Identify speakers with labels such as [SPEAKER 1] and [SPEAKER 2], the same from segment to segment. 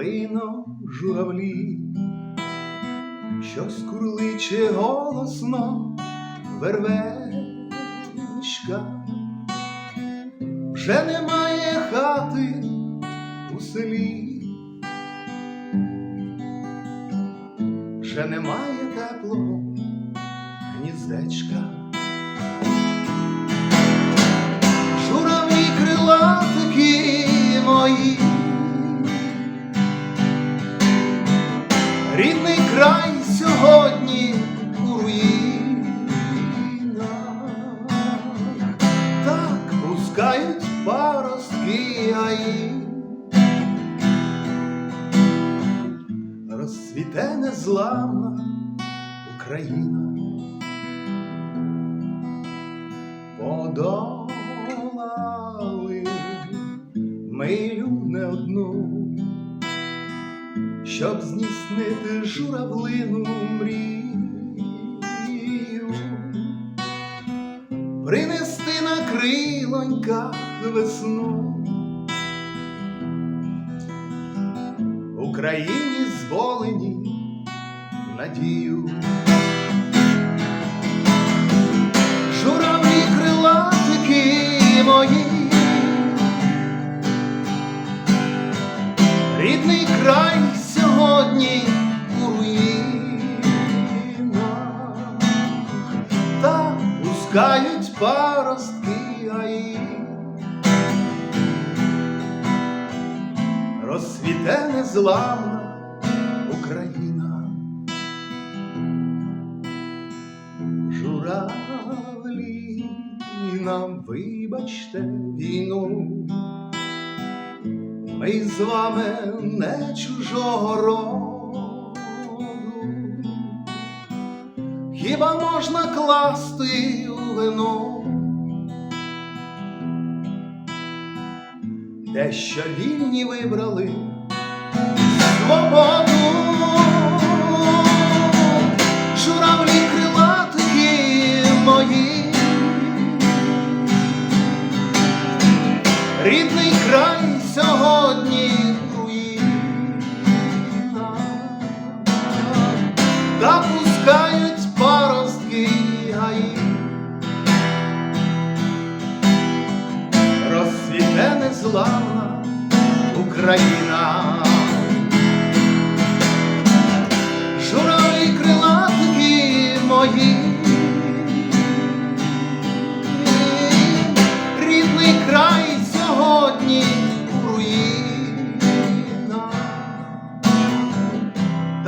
[SPEAKER 1] клином журавлі, щось курличе голосно вервечка, вже немає хати у селі, вже немає теплого гніздечка. Пускають паростки гаї. Розцвіте незламна Україна. Подолали милю не одну, щоб здійснити журавлину мрію, принести на весну. Україні зволені надію. Журавлі крилатики мої, рідний край сьогодні у руїнах, та пускають паростки Розцвіте незламна Україна. Журавлі, нам вибачте війну, ми з вами не чужого роду, хіба можна класти у вину? Те, що вільні вибрали рідний край сьогодні руїна, та пускають паростки гаї. розцвіте незламна Україна.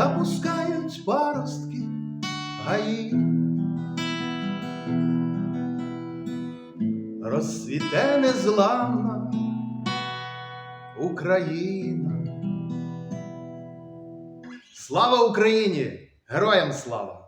[SPEAKER 1] Та паростки гаї. розцвіте незламна Україна. Слава Україні! Героям слава!